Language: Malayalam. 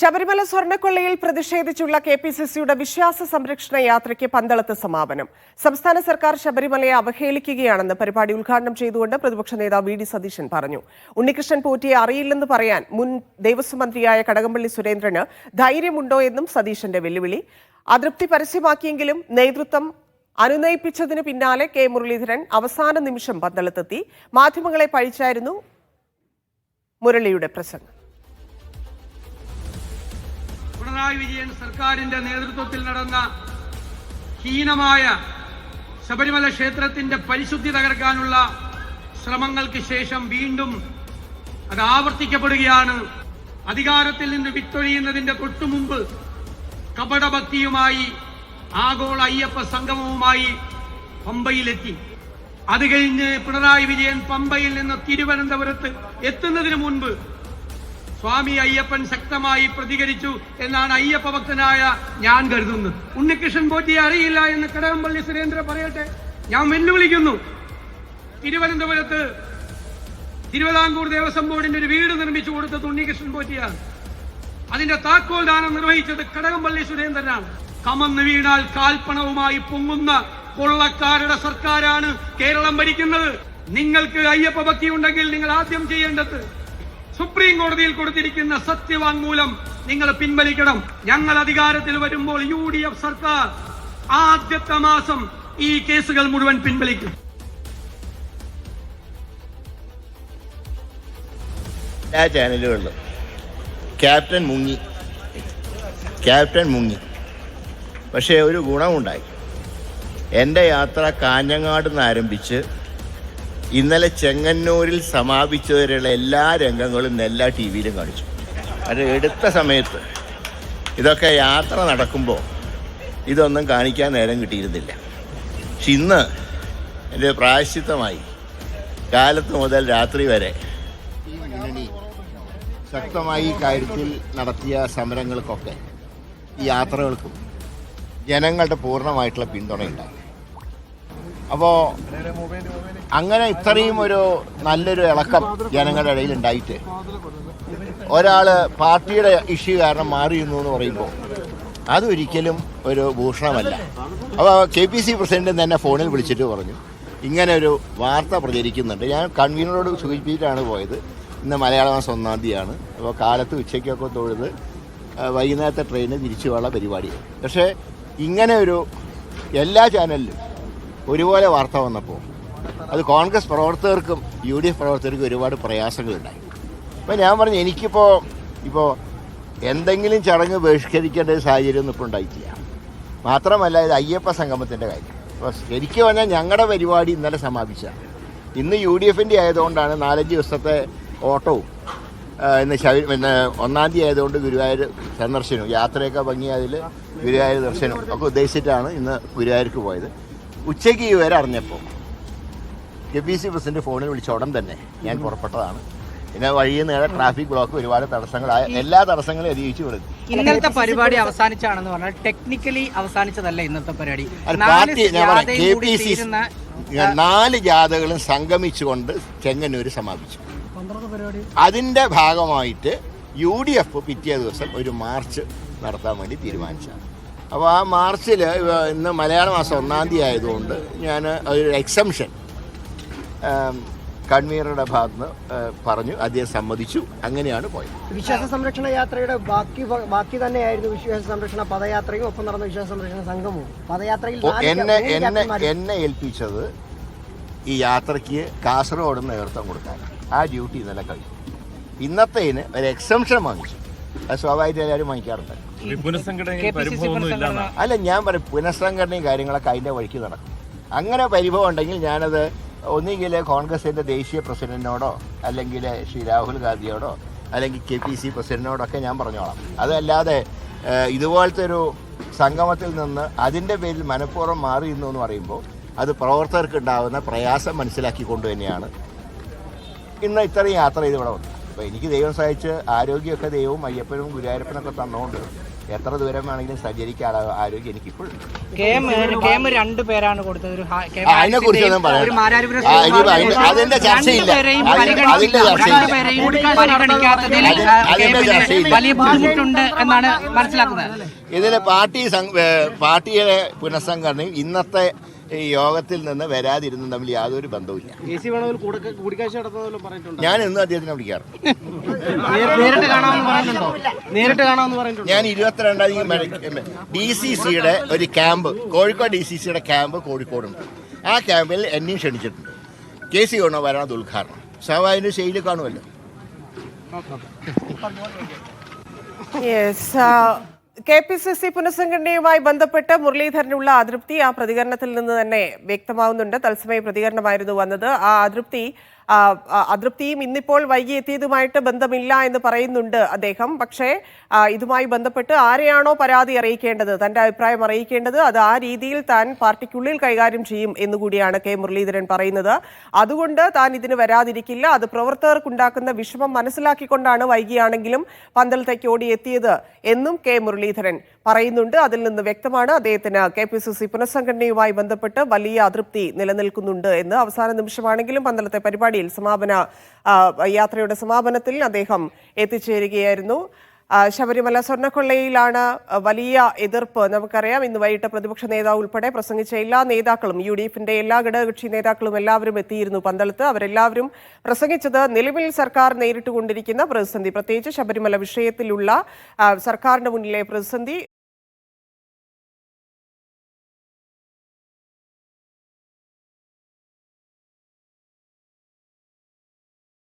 ശബരിമല സ്വർണക്കൊള്ളയിൽ പ്രതിഷേധിച്ചുള്ള കെ പി സി സിയുടെ വിശ്വാസ സംരക്ഷണ യാത്രയ്ക്ക് പന്തളത്ത് സമാപനം. സംസ്ഥാന സർക്കാർ ശബരിമലയെ അവഹേളിക്കുകയാണെന്ന് പരിപാടി ഉദ്ഘാടനം ചെയ്തുകൊണ്ട് പ്രതിപക്ഷ നേതാവ് വി ഡി സതീശൻ പറഞ്ഞു. ഉണ്ണികൃഷ്ണൻ പോറ്റിയെ അറിയില്ലെന്ന് പറയാൻ മുൻ ദേവസ്വം മന്ത്രിയായ കടകംപള്ളി സുരേന്ദ്രന് ധൈര്യമുണ്ടോ എന്നും സതീശന്റെ വെല്ലുവിളി. അതൃപ്തി പരസ്യമാക്കിയെങ്കിലും നേതൃത്വം അനുനയിപ്പിച്ചതിന് പിന്നാലെ കെ മുരളീധരൻ അവസാന നിമിഷം പന്തളത്തെത്തി. മാധ്യമങ്ങളെ പഴിച്ചായിരുന്നു മുരളിയുടെ പ്രസംഗം. പിണറായി വിജയൻ സർക്കാരിന്റെ നേതൃത്വത്തിൽ നടന്ന ഹീനമായ ശബരിമല ക്ഷേത്രത്തിന്റെ പരിശുദ്ധി തകർക്കാനുള്ള ശ്രമങ്ങൾക്ക് ശേഷം വീണ്ടും അത് ആവർത്തിക്കപ്പെടുകയാണ്. അധികാരത്തിൽ നിന്ന് വിട്ടൊഴിയുന്നതിന്റെ തൊട്ടുമുമ്പ് കപടഭക്തിയുമായി ആഗോള അയ്യപ്പ സംഗമവുമായി പമ്പയിലെത്തി. അത് കഴിഞ്ഞ് പിണറായി വിജയൻ പമ്പയിൽ നിന്ന് തിരുവനന്തപുരത്ത് എത്തുന്നതിന് മുൻപ് സ്വാമി അയ്യപ്പൻ ശക്തമായി പ്രതികരിച്ചു എന്നാണ് അയ്യപ്പ ഭക്തനായ ഞാൻ കരുതുന്നത്. ഉണ്ണികൃഷ്ണൻ പോറ്റിയെ അറിയില്ല എന്ന് കടകംപള്ളി സുരേന്ദ്ര പറയട്ടെ? ഞാൻ വെല്ലുവിളിക്കുന്നു. തിരുവനന്തപുരത്ത് തിരുവിതാംകൂർ ദേവസ്വം ബോർഡിന്റെ ഒരു വീട് നിർമ്മിച്ചു കൊടുത്തത് ഉണ്ണികൃഷ്ണൻ പോറ്റിയാണ്. അതിന്റെ താക്കോൽ ദാനം നിർവഹിച്ചത് കടകംപള്ളി സുരേന്ദ്രനാണ്. കമന്ന് വീണാൽ കാൽപ്പണവുമായി പൊങ്ങുന്ന കൊള്ളക്കാരുടെ സർക്കാരാണ് കേരളം ഭരിക്കുന്നത്. നിങ്ങൾക്ക് അയ്യപ്പ ഭക്തി ഉണ്ടെങ്കിൽ നിങ്ങൾ ആദ്യം ചെയ്യേണ്ടത് സുപ്രീം കോടതിയിൽ കൊടുത്തിരിക്കുന്ന സത്യവാങ്മൂലം നിങ്ങൾ പിൻവലിക്കണം. ഞങ്ങൾ അധികാരത്തിൽ വരുമ്പോൾ യു ഡി എഫ് സർക്കാർ ആദ്യത്തെ മാസം ഈ കേസുകൾ മുഴുവൻ പിൻവലിക്കും. എല്ലാ ചാനലുകളിലും ക്യാപ്റ്റൻ മുങ്ങി. ക്യാപ്റ്റൻ മുങ്ങി. പക്ഷേ ഒരു ഗുണമുണ്ടായി. എന്റെ യാത്ര കാഞ്ഞങ്ങാട് നിന്ന് ആരംഭിച്ച് ഇന്നലെ ചെങ്ങന്നൂരിൽ സമാപിച്ചവരുള്ള എല്ലാ രംഗങ്ങളും എല്ലാ ടി വിയിലും കാണിച്ചു. അത് എടുത്ത സമയത്ത് ഇതൊക്കെ യാത്ര നടക്കുമ്പോൾ ഇതൊന്നും കാണിക്കാൻ നേരം കിട്ടിയിരുന്നില്ല. പക്ഷെ ഇന്ന് എന്റെ പ്രായശ്ചിത്തമായി കാലത്ത് മുതൽ രാത്രി വരെ ശക്തമായി കാര്യത്തിൽ നടത്തിയ സമരങ്ങൾക്കൊക്കെ ഈ യാത്രകൾക്കും ജനങ്ങളുടെ പൂർണമായിട്ടുള്ള പിന്തുണയുണ്ടായി. അപ്പോൾ അങ്ങനെ ഇത്രയും ഒരു നല്ലൊരു ഇളക്കം ജനങ്ങളുടെ ഇടയിൽ ഉണ്ടായിട്ട് ഒരാൾ പാർട്ടിയുടെ ഇഷ്യൂ കാരണം മാറിയിരുന്നു എന്ന് പറയുമ്പോൾ അതൊരിക്കലും ഒരു ഭൂഷണമല്ല. അപ്പോൾ കെ പി സി പ്രസിഡന്റ് തന്നെ ഫോണിൽ വിളിച്ചിട്ട് പറഞ്ഞു ഇങ്ങനെ ഒരു വാർത്ത പ്രചരിക്കുന്നുണ്ട്. ഞാൻ കൺവീനറോട് സൂചിപ്പിച്ചിട്ടാണ് പോയത്. ഇന്ന് മലയാള മാസം ഒന്നാം തീയതിയാണ്. അപ്പോൾ കാലത്ത് ഉച്ചയ്ക്കൊക്കെ തൊഴുത് വൈകുന്നേരത്തെ ട്രെയിന് തിരിച്ചു പോകാനുള്ള പരിപാടിയാണ്. പക്ഷേ ഇങ്ങനെ ഒരു എല്ലാ ചാനലിലും ഒരുപോലെ വാർത്ത വന്നപ്പോൾ അത് കോൺഗ്രസ് പ്രവർത്തകർക്കും യു ഡി എഫ് പ്രവർത്തകർക്കും ഒരുപാട് പ്രയാസങ്ങളുണ്ടായി. അപ്പോൾ ഞാൻ പറഞ്ഞു എനിക്കിപ്പോൾ ഇപ്പോൾ എന്തെങ്കിലും ചടങ്ങ് ബഹിഷ്കരിക്കേണ്ട ഒരു സാഹചര്യം ഒന്നും ഇപ്പോൾ ഉണ്ടായിട്ടില്ല. മാത്രമല്ല ഇത് അയ്യപ്പ സംഗമത്തിന്റെ കാര്യം. അപ്പോൾ ശരിക്കും പറഞ്ഞാൽ ഞങ്ങളുടെ പരിപാടി ഇന്നലെ സമാപിച്ച. ഇന്ന് യു ഡി എഫിന്റെ ആയതുകൊണ്ടാണ് നാലഞ്ച് ദിവസത്തെ ഓട്ടവും ഇന്ന് ശബരി പിന്നെ ഒന്നാം തീയതി ആയതുകൊണ്ട് ഗുരുവായൂർ സന്ദർശനവും യാത്രയൊക്കെ ഭംഗി അതിൽ ഗുരുവായൂർ ദർശനവും ഒക്കെ ഉദ്ദേശിച്ചിട്ടാണ് ഇന്ന് ഗുരുവായൂർക്ക് പോയത്. ഉച്ചയ്ക്ക് ഈ വിവരം അറിഞ്ഞപ്പോൾ കെ പി സി പ്രസിഡന്റ് ഫോണിൽ വിളിച്ച ഉടൻ തന്നെ ഞാൻ പുറപ്പെട്ടതാണ്. പിന്നെ വഴിയിൽ നേരെ ട്രാഫിക് ബ്ലോക്ക് ഒരുപാട് തടസ്സങ്ങളായ എല്ലാ തടസ്സങ്ങളും അതിജീവിച്ചു കൊടുത്തു ഇന്നത്തെ പരിപാടി അവസാനിച്ചാണെന്ന് പറഞ്ഞാൽ ടെക്നിക്കലി അവസാനിച്ചതല്ല ഇന്നത്തെ പരിപാടി. നാല് ജാഥകളും സംഗമിച്ചുകൊണ്ട് ചെങ്ങന്നൂർ സമാപിച്ചു. അതിന്റെ ഭാഗമായിട്ട് യു ഡി എഫ് പിറ്റേ ദിവസം ഒരു മാർച്ച് നടത്താൻ വേണ്ടി തീരുമാനിച്ചതാണ്. അപ്പോൾ ആ മാർച്ചിൽ ഇന്ന് മലയാള മാസം ഒന്നാം തീയതി ആയതുകൊണ്ട് ഞാൻ ഒരു എക്സംഷൻ കൺവീനറുടെ ഭാഗത്തുനിന്ന് പറഞ്ഞു അദ്ദേഹം സമ്മതിച്ചു അങ്ങനെയാണ് പോയത്. വിശ്വാസ സംരക്ഷണ യാത്രയുടെ ബാക്കി ബാക്കി തന്നെയായിരുന്നു വിശ്വാസ സംരക്ഷണ പദയാത്രയും ഒപ്പം നടന്ന വിശ്വാസ സംരക്ഷണ സംഘവും. പദയാത്രയിൽ എന്നെ എന്നെ എന്നെ ഏൽപ്പിച്ചത് ഈ യാത്രയ്ക്ക് കാസർഗോഡ് നേതൃത്വം കൊടുക്കാൻ. ആ ഡ്യൂട്ടി ഇന്നലെ കഴിഞ്ഞു. ഇന്നത്തേന് ഒരു എക്സംഷൻ വാങ്ങിച്ചു. അത് സ്വാഭാവികമായിട്ട് എല്ലാവരും വാങ്ങിക്കാറുണ്ട്. അല്ല ഞാൻ പറയും പുനഃസംഘടനയും കാര്യങ്ങളൊക്കെ അതിന്റെ വഴിക്ക് നടക്കും. അങ്ങനെ പരിഭവം ഉണ്ടെങ്കിൽ ഞാനത് ഒന്നുകിൽ കോൺഗ്രസിന്റെ ദേശീയ പ്രസിഡന്റിനോടോ അല്ലെങ്കിൽ ശ്രീ രാഹുൽ ഗാന്ധിയോടോ അല്ലെങ്കിൽ കെ പി സി പ്രസിഡന്റിനോടൊക്കെ ഞാൻ പറഞ്ഞോളാം. അതല്ലാതെ ഇതുപോലത്തെ ഒരു സംഗമത്തിൽ നിന്ന് അതിന്റെ പേരിൽ മനഃപൂർവം മാറിയിരുന്നു എന്ന് പറയുമ്പോൾ അത് പ്രവർത്തകർക്ക് ഉണ്ടാകുന്ന പ്രയാസം മനസ്സിലാക്കിക്കൊണ്ട് തന്നെയാണ് ഇന്ന് ഇത്രയും യാത്ര ചെയ്ത് ഇവിടെ വന്നു അപ്പോൾ എനിക്ക് ദൈവം സഹായിച്ച് ആരോഗ്യമൊക്കെ ദൈവവും അയ്യപ്പനും ഗുരുവായൂരപ്പനൊക്കെ തന്നുകൊണ്ട് എത്ര ദൂരം വേണമെങ്കിലും സഞ്ചരിക്കാൻ ആരോഗ്യം എനിക്ക് കെ എം കെ എം രണ്ട് പേരാണ് കൊടുത്തത് ഒരു ഹാ- കെ എം ആ, അതിനെക്കുറിച്ചൊന്നും ഹാരിസിന്റെയും ഒരു പറയണ്ട. മാരാരിപുരം ആ, അതിന്റെ- ചർച്ചയില്ല. അതിന്റെ-. ചർച്ചയില്ല. ഇതിൽ പാർട്ടി പാർട്ടിയുടെ പുനഃസംഘടനയും ഇന്നത്തെ ഈ യോഗത്തിൽ നിന്ന് വരാതിരുന്നും തമ്മിൽ യാതൊരു ബന്ധവുമില്ല ഞാൻ എന്നും അദ്ദേഹത്തിനെ വിളിക്കാറുണ്ട്. നേരിട്ട് കാണാമെന്ന് പറഞ്ഞിട്ടുണ്ടോ? നേരിട്ട് കാണാമെന്ന് പറഞ്ഞിട്ടുണ്ടോ? ഞാൻ ഇരുപത്തിരണ്ടാം തീയതി ഡി സി സിയുടെ ഒരു ക്യാമ്പ് കോഴിക്കോട് ഡി സി സിയുടെ ക്യാമ്പ് കോഴിക്കോടുണ്ട് ആ ക്യാമ്പിൽ എന്നെയും ക്ഷണിച്ചിട്ടുണ്ട്. കെ സി വേണോ വരണത് ഉദ്ഘാടനം. സ്വാഭാവിക ശൈലി കാണുമല്ലോ. Yes K P C C പുനഃസംഘടനയുമായി ബന്ധപ്പെട്ട് മുരളീധരനുള്ള അതൃപ്തി ആ പ്രതികരണത്തിൽ നിന്ന് തന്നെ വ്യക്തമാവുന്നുണ്ട്. തത്സമയ പ്രതികരണമായിരുന്നു വന്നത്. ആ അതൃപ്തി അതൃപ്തിയും ഇന്നിപ്പോൾ വൈകി എത്തിയതുമായിട്ട് ബന്ധമില്ല എന്ന് പറയുന്നുണ്ട് അദ്ദേഹം. പക്ഷേ ഇതുമായി ബന്ധപ്പെട്ട് ആരെയാണോ പരാതി അറിയിക്കേണ്ടത് തന്റെ അഭിപ്രായം അറിയിക്കേണ്ടത് അത് ആ രീതിയിൽ താൻ പാർട്ടിക്കുള്ളിൽ കൈകാര്യം ചെയ്യും എന്നുകൂടിയാണ് കെ. മുരളീധരൻ പറയുന്നത്. അതുകൊണ്ട് താൻ ഇതിന് വരാതിരിക്കില്ല. അത് പ്രവർത്തകർക്കുണ്ടാക്കുന്ന വിഷമം മനസ്സിലാക്കിക്കൊണ്ടാണ് വൈകിയാണെങ്കിലും പന്തളത്തേക്ക് ഓടിയെത്തിയത് എന്നും കെ. മുരളീധരൻ പറയുന്നുണ്ട്. അതിൽ നിന്ന് വ്യക്തമാണ് അദ്ദേഹത്തിന് കെ. പി. സി. സി പുനഃസംഘടനയുമായി ബന്ധപ്പെട്ട് വലിയ അതൃപ്തി നിലനിൽക്കുന്നുണ്ട് എന്ന്. അവസാന നിമിഷമാണെങ്കിലും പന്തളത്തെ പരിപാടിയിൽ സമാപന യാത്രയുടെ സമാപനത്തിൽ അദ്ദേഹം എത്തിച്ചേരുകയായിരുന്നു. ശബരിമല സ്വർണക്കൊള്ളയിലാണ് വലിയ എതിർപ്പ്. നമുക്കറിയാം ഇന്ന് വൈകിട്ട് പ്രതിപക്ഷ നേതാവ് ഉൾപ്പെടെ പ്രസംഗിച്ച എല്ലാ നേതാക്കളും യു ഡി എഫിന്റെ എല്ലാ ഘടകകക്ഷി നേതാക്കളും എല്ലാവരും എത്തിയിരുന്നു പന്തളത്ത്. അവരെല്ലാവരും പ്രസംഗിച്ചത് നിലവിൽ സർക്കാർ നേരിട്ടുകൊണ്ടിരിക്കുന്ന പ്രതിസന്ധി. പ്രത്യേകിച്ച് ശബരിമല വിഷയത്തിലുള്ള സർക്കാരിന്റെ മുന്നിലെ പ്രതിസന്ധി